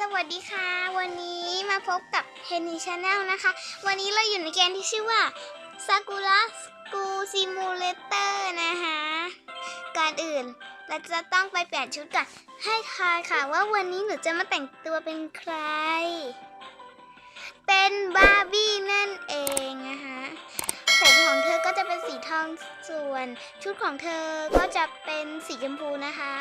สวัสดีค่ะ วันนี้มาพบกับ h e n n y Channel นะคะ วันนี้เราอยู่ในเกมที่ชื่อว่า Sakura School Simulator นะคะก่อนอื่นเราจะต้องไปเปลี่ยนชุดก่อนให้ทายค่ะว่าวันนี้หนูจะมาแต่งตัวเป็นใคร เป็นบาร์บี้นั่นเองนะคะผมของเธอก็จะเป็นสีทองส่วน ชุดของเธอก็จะเป็นสีชมพูนะคะ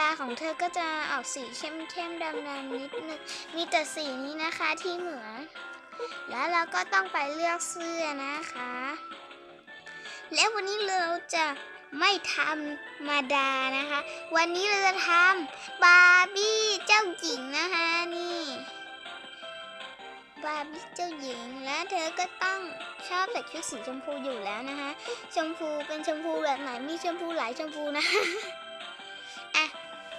ตาของเธอก็จะออกสีเข้มเข้มๆดำดำๆนิดนึง มีแต่สีนี้นะคะที่เหมือน แล้วเราก็ต้องไปเลือกเสื้อนะคะ และวันนี้เราจะไม่ทำมาดานะคะ วันนี้เราจะทำบาร์บี้เจ้าหญิงนะคะนี่ บาร์บี้เจ้าหญิงและเธอก็ต้องชอบใส่ชุดสีชมพูอยู่แล้วนะคะ ชมพูเป็นชมพูแบบไหนมีชมพูหลายชมพูนะคะ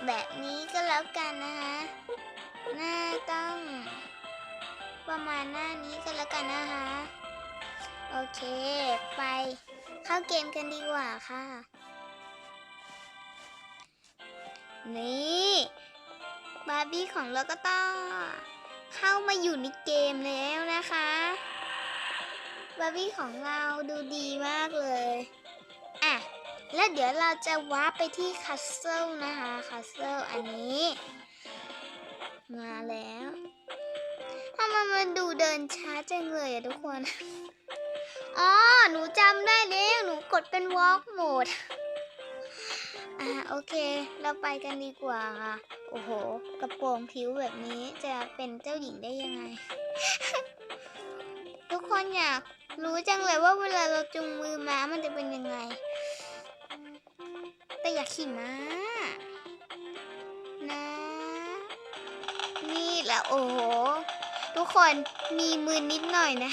แบบนี้ก็แล้วกันนะคะหน้าต้องประมาณหน้านี้ก็แล้วกันนะคะโอเค ไปเข้าเกมกันดีกว่าค่ะ นี่บาร์บี้ของเราก็ต้อง เข้ามาอยู่ในเกมแล้วนะคะ บาร์บี้ของเราดูดีมากเลย แล้วเดี๋ยวเราจะวาร์ปไปที่คัสเซิลนะคะคัสเซิลอันนี้ มาแล้วทำไมมันดูเดินช้าจังเลยอะทุกคน อ๋อ หนูจำได้แล้ว หนูกดเป็น walk mode อ่าโอเค เราไปกันดีกว่าค่ะ โอ้โห กระโปรงผิวแบบนี้จะเป็นเจ้าหญิงได้ยังไง ทุกคนอยากรู้จังเลยว่าเวลาเราจุงมือม้ามันจะเป็นยังไง แต่อย่าขี่ม้านะ นี่แหละโอ้โห ทุกคนมีมือนิดหน่อยนะ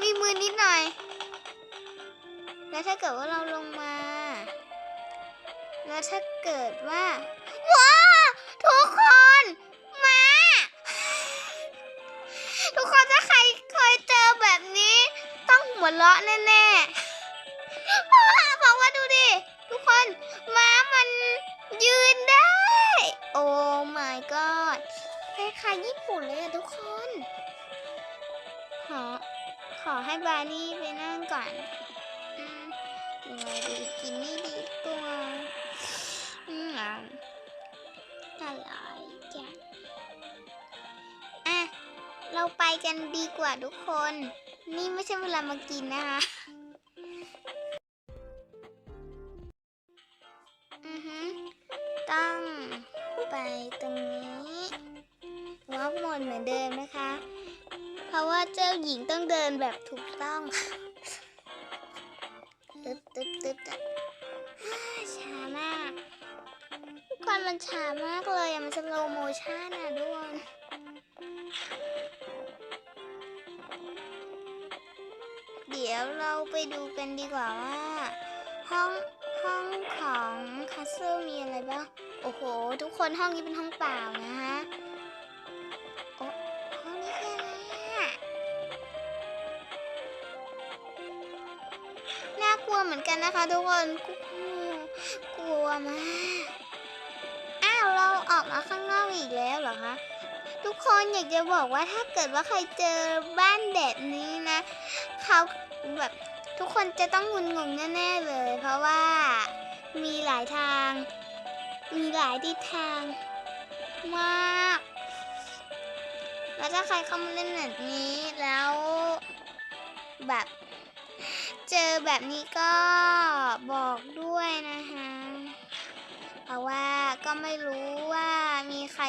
มีมือนิดหน่อย แล้วถ้าเกิดว่าเราลงมา แล้วถ้าเกิดว่า ว้า ทุกคนมาทุกคนถ้าใครเคยเจอแบบนี้ ต้องหัวเราะแน่ๆ ดูดิ ทุกคนม้ามันยืนได้ โอ้ my god คล้ายๆญี่ปุ่นเลยอะทุกคน ขอ ขอให้บาร์นี่ไปนั่งก่อนอืมกินอะไรดีกินนี่ดีกว่าอืมอะอร่อยจังอะ เราไปกันดีกว่าทุกคน นี่ไม่ใช่เวลามากินนะคะ ตรงนี้วอล์กหมดเหมือนเดิมนะคะ เพราะว่าเจ้าหญิงต้องเดินแบบถูกต้องตึ๊ดตึ๊ดตึ๊ดอะฮ่าช้ามากทุกคนมันช้ามากเลยอะมันสโลโมชั่นอะด้วยเดี๋ยวเราไปดูกันดีกว่าว่า ห้องห้องของคาสเซิลมีอะไรบ้าง โอ้โห ทุกคนห้องนี้เป็นห้องเปล่านะฮะโอ้ห้องนี้คืออะไรอะน่ากลัวเหมือนกันนะคะทุกคนกลัวกลัวมาก อ้าวเราออกมาข้างนอกอีกแล้วเหรอคะทุกคนอยากจะบอกว่าถ้าเกิดว่าใครเจอบ้านแบบนี้นะเขาแบบทุกคนจะต้องงุนงงแน่ๆเลย เพราะว่ามีหลายทาง มีหลายทิศทางมาก แล้วถ้าใครเข้ามาเล่นแบบนี้แล้วแบบ เจอแบบนี้ก็บอกด้วยนะคะเพราะว่าก็ไม่รู้ว่ามีใคร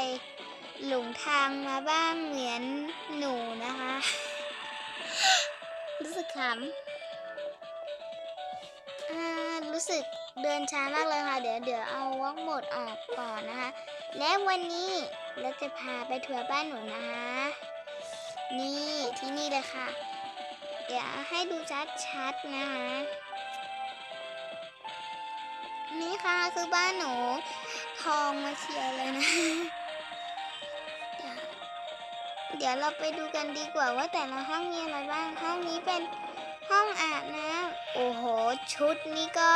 หลงทางมาบ้างเหมือนหนูนะคะ รู้สึกขำ รู้สึกเดินช้ามากเลยค่ะ เดี๋ยวเดี๋ยวเอาวอกหมดออกก่อนนะคะ และวันนี้เราจะพาไปทัวร์บ้านหนูนะคะ นี่ที่นี่เลยค่ะ เดี๋ยวให้ดูชัดๆนะคะ นี่ค่ะคือบ้านหนู ทองมาเชียร์เลยนะเดี๋ยวเดี๋ยวเราไปดูกันดีกว่าว่าแต่ละห้องมีอะไรบ้าง ห้องนี้เป็นห้องอาบน้ำ โอ้โห ชุดนี้ก็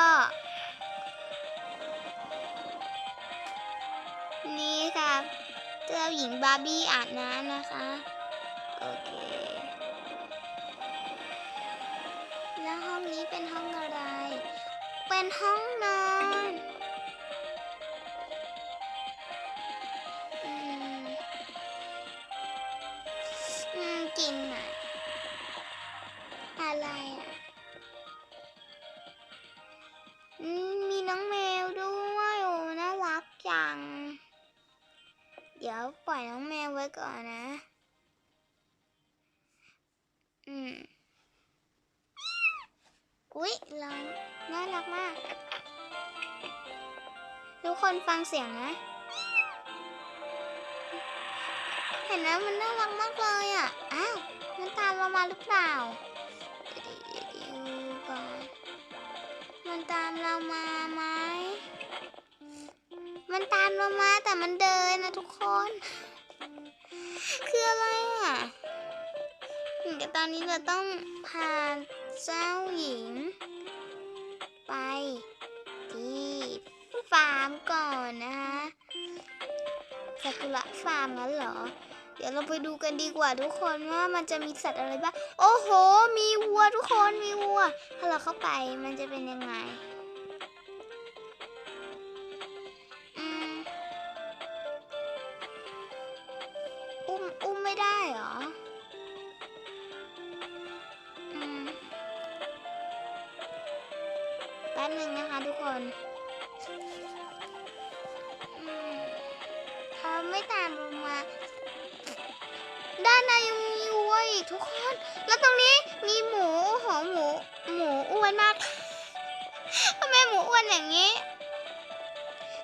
นี่ค่ะเจ้าหญิงบาร์บี้อาบน้ำนะคะ โอเค แล้วห้องนี้เป็นห้องอะไร เป็นห้องนอนอืมอืมกลินอะอะไรอะ ยวปล่อยน้องแมวไว้ก่อนนะ อืม อุ๊ยร้องน่ารักมาก ทุกคนฟังเสียงนะ เห็นไหมมันน่ารักมากเลยอะ อ้าวมันตามเรามาหรือเปล่าดูก่อนมันตามเรามามา มเรามาแต่มันเดินนะทุกคน คืออะไรอะเหมือนกับตอนนี้เราต้องพาเจ้าหญิง ไปที่ฟาร์มก่อนนะคะซากุระฟาร์มงั้นเหรอ เดี๋ยวเราไปดูกันดีกว่าทุกคนว่ามันจะมีสัตว์อะไรบ้าง โอ้โห มีวัวทุกคน มีวัว ถ้าเราเข้าไปมันจะเป็นยังไง ไม่ตามลงมา ด้านในยังมีวัวอีกทุกคน แล้วตรงนี้มีหมูโอ้โหมู หมูอ้วนมากทำไมหมูอ้วนอย่างนี้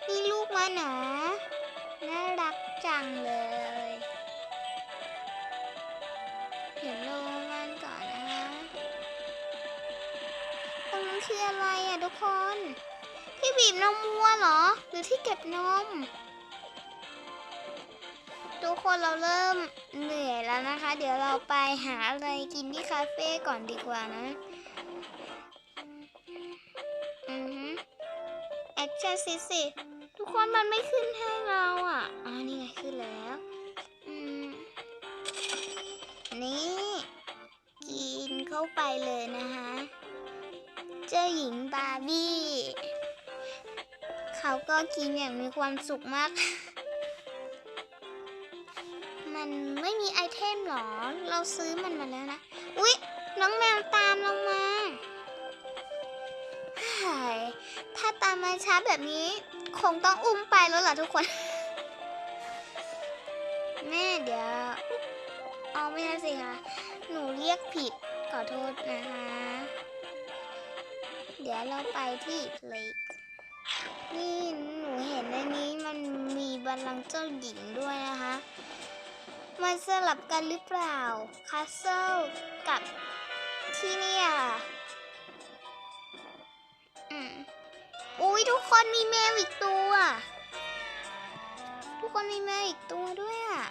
มีลูกมาหนอน่ารักจังเลยเห็นโลมันก่อนนะคะตรงนั้นคืออะไรอะทุกคน ที่บีบนมวัวเหรอ หรือที่เก็บนม ทุกคนเราเริ่มเหนื่อยแล้วนะคะ เดี๋ยวเราไปหาอะไรกินที่คาเฟ่ก่อนดีกว่านะอือฮึแอคชั่นสิสิทุกคนมันไม่ขึ้นให้เราอะอ๋อนี่ไงขึ้นแล้วอืมนี่ กินเข้าไปเลยนะคะเจ้าหญิงบาร์บี้ เขาก็กินอย่างมีความสุขมาก มันไม่มีไอเทมหรอ เราซื้อมันมาแล้วนะ อุ๊ย น้องแมวตามเรามาเฮ้ถ้าตามมาช้าแบบนี้ คงต้องอุ้มไปแล้วล่ะทุกคน แม่เดี๋ยว เอาไม่ใช่สิคะหนูเรียกผิดขอโทษนะคะ เดี๋ยวเราไปที่เลกนี่หนูเห็นในนี้มันมีบัลลังก์เจ้าหญิงด้วยนะคะ มันสลับกันหรือเปล่าคาสเซิลกับที่เนี่ยอืมอุ้ยทุกคนมีแมวอีกตัว ทุกคนมีแมวอีกตัวด้วยอะ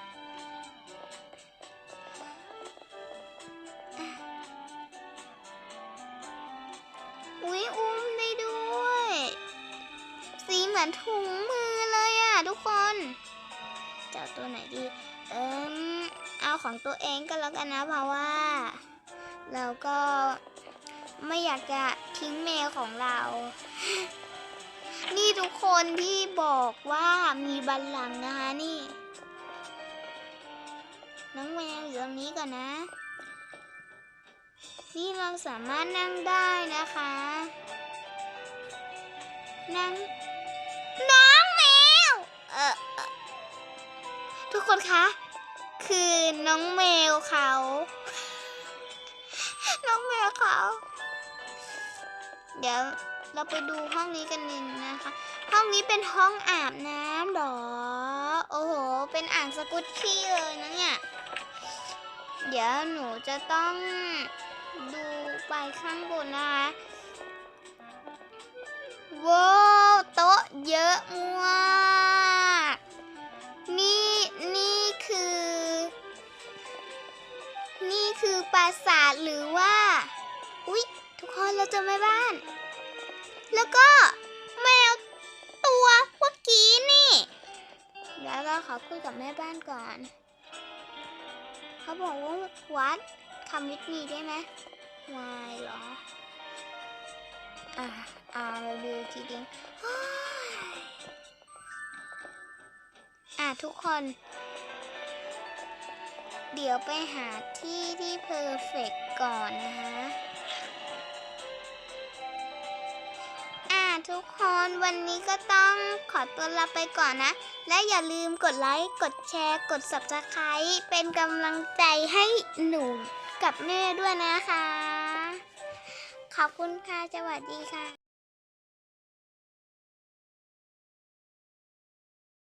อุ้ยอุ้มได้ด้วย สีเหมือนถุงมือเลยอะทุกคนจะเอาตัวไหนดี เอิมเอาของตัวเองก็แล้วกันนะเพราะว่า เราก็ไม่อยากจะทิ้งแมวของเรา นี่ทุกคนที่บอกว่ามีบัลลังก์นะคะนี่ น้องแมวอยู่ตรงนี้ก่อนนะ นี่เราสามารถนั่งได้นะคะ นั่งน้องแมว เออเอ่อทุกคนคะ คือน้องแมวเขา น้องแมวเขา เดี๋ยวเราไปดูห้องนี้กันหนึ่งนะคะ ห้องนี้เป็นห้องอาบน้ำหรอ โอ้โห เป็นอ่างสกุตชี่เลยนะเนี่ย เดี๋ยวหนูจะต้องดูไปข้างบนนะคะว้าวโต๊ะเยอะมาก ราสาทหรือว่า อุ๊ย ทุกคนเราเจอแม่บ้าน แล้วก็แมวตัวเมื่อกี้นี่คุยกับแม่บ้านก่อน เขาบอกว่าวัดคำวิทมีได้ไหมวายเหรอ อ่าอ่าเราดูอีกทีเดียวอะทุกคน เดี๋ยวไปหาที่ที่เพอร์เฟกก่อนนะคะอ่าทุกคนวันนี้ก็ต้องขอตัวลาไปก่อนนะ และอย่าลืมกดไลค์ กดแชร์ กด subscribe เป็นกำลังใจให้หนูกับแม่ด้วยนะคะ ขอบคุณค่ะ สวัสดีค่ะ